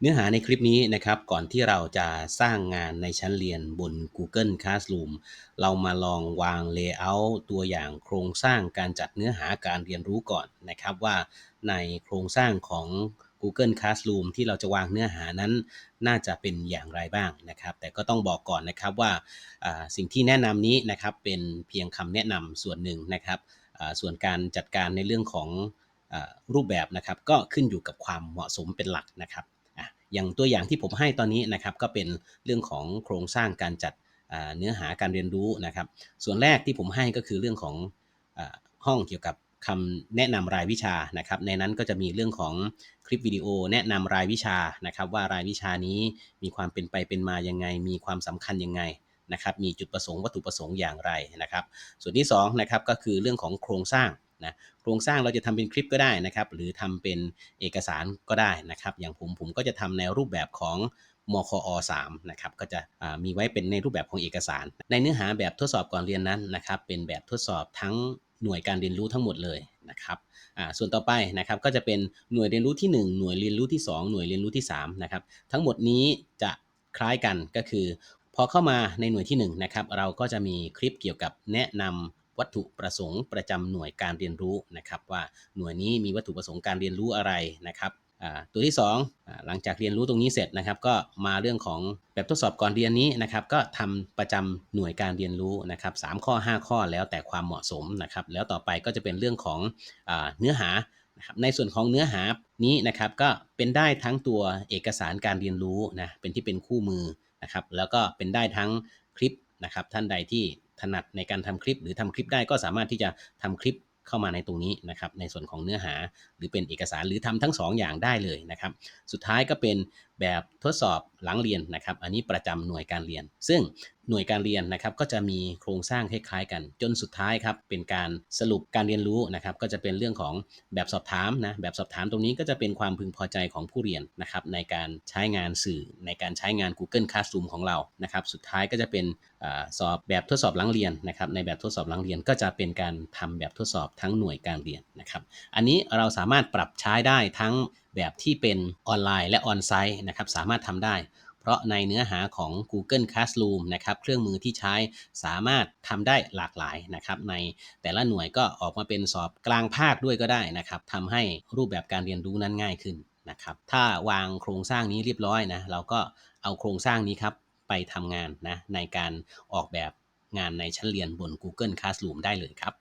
เนื้อหาในคลิปนี้นะครับ ก่อนที่เราจะสร้างงานในชั้นเรียนบน Google Classroom เรามาลองวาง Layout ตัวอย่างโครงสร้างการจัดเนื้อหาการเรียนรู้ก่อนนะครับว่าในโครงสร้างของ Google Classroom ที่เราจะวางเนื้อหานั้น น่าจะเป็นอย่างไรบ้างนะครับ แต่ก็ต้องบอกก่อนนะครับว่าสิ่งที่แนะนำนี้นะครับเป็นเพียงคำแนะนำส่วนหนึ่งนะครับส่วนการจัดการในเรื่องของรูปแบบนะครับ ก็ขึ้นอยู่กับความเหมาะสมเป็นหลักนะครับ อย่างตัวอย่างที่ผมให้ตอนนี้นะครับก็เป็นเรื่องของโครงสร้างการจัดเนื้อหาการเรียนรู้นะครับ ส่วนแรกที่ผมให้ก็คือเรื่องของห้องเกี่ยวกับคำแนะนำรายวิชานะครับ ในนั้นก็จะมีเรื่องของคลิปวิดีโอแนะนำรายวิชานะครับ ว่ารายวิชานี้มีความเป็นไปเป็นมายังไง มีความสำคัญยังไงนะครับ มีจุดประสงค์วัตถุประสงค์อย่างไรนะครับ ส่วนที่2นะครับก็คือเรื่องของโครงสร้าง นะโครงสร้างเราจะทำเป็นคลิปก็ได้นะครับหรือทำเป็นเอกสารก็ได้นะครับ อย่างผมผมก็จะทำในรูปแบบของมคอ3นะครับก็จะมีไว้เป็นในรูปแบบของเอกสาร ในเนื้อหาแบบทดสอบก่อนเรียนนั้นนะครับเป็นแบบทดสอบทั้งหน่วยการเรียนรู้ทั้งหมดเลยนะครับส่วนต่อไปนะครับก็จะเป็นหน่วยเรียนรู้ที่ 1 หน่วยเรียนรู้ที่ 2 หน่วยเรียนรู้ที่3นะครับทั้งหมดนี้จะคล้ายกันก็คือพอเข้ามาในหน่วยที่1นะครับเราก็จะมีคลิปเกี่ยวกับแนะนำ วัตถุประสงค์ประจำหน่วยการเรียนรู้นะครับ ว่าหน่วยนี้มีวัตถุประสงค์การเรียนรู้อะไรนะครับตัวที่2หลังจากเรียนรู้ตรงนี้เสร็จนะครับ ก็มาเรื่องของแบบทดสอบก่อนเรียนนี้นะครับ ก็ทำประจำหน่วยการเรียนรู้นะครับ3ข้อ 5 ข้อแล้วแต่ความเหมาะสมนะครับ แล้วต่อไปก็จะเป็นเรื่องของอเนื้อหานะครับในส่วนของเนื้อหานี้นะครับก็เป็นได้ทั้งตัวเอกสารการเรียนรู้นะเป็นที่เป็นคู่มือนะครับ แล้วก็เป็นได้ทั้งคลิปนะครับ ท่านใดที่ ถนัดในการทำคลิป หรือทำคลิปได้ก็สามารถที่จะทำคลิปเข้ามาในตรงนี้นะครับในส่วนของเนื้อหาหรือเป็นเอกสารหรือทำทั้ง2ออย่างได้เลยนะครับ สุดท้ายก็เป็นแบบทดสอบหลังเรียนนะครับ อันนี้ประจำหน่วยการเรียน ซึ่ง หน่วยการเรียนนะครับก็จะมีโครงสร้างคล้ายๆกัน จนสุดท้ายครับเป็นการสรุปการเรียนรู้นะครับก็จะเป็นเรื่องของแบบสอบถามนะแบบสอบถามตรงนี้ก็จะเป็นความพึงพอใจของผู้เรียนนะครับในการใช้งานสื่อในการใช้งาน Google Classroom ของเรานะครับสุดท้ายก็จะเป็นอสอบแบบทดสอบหลังเรียนนะครับในแบบทดสอบหลังเรียนก็จะเป็นการทำแบบทดสอบทั้งหน่วยการเรียนนะครับอันนี้เราสามารถปรับใช้ได้ทั้งแบบที่เป็นออนไลน์และออนไซต์นะครับสามารถทำได้ เพราะในเนื้อหาของ Google Classroom นะครับเครื่องมือที่ใช้สามารถทำได้หลากหลายนะครับในแต่ละหน่วยก็ออกมาเป็นสอบกลางภาคด้วยก็ได้นะครับทำให้รูปแบบการเรียนรู้นั้นง่ายขึ้นนะครับถ้าวางโครงสร้างนี้เรียบร้อยนะเราก็เอาโครงสร้างนี้ครับไปทำงานนะในการออกแบบงานในชั้นเรียนบน Google Classroom ได้เลยครับ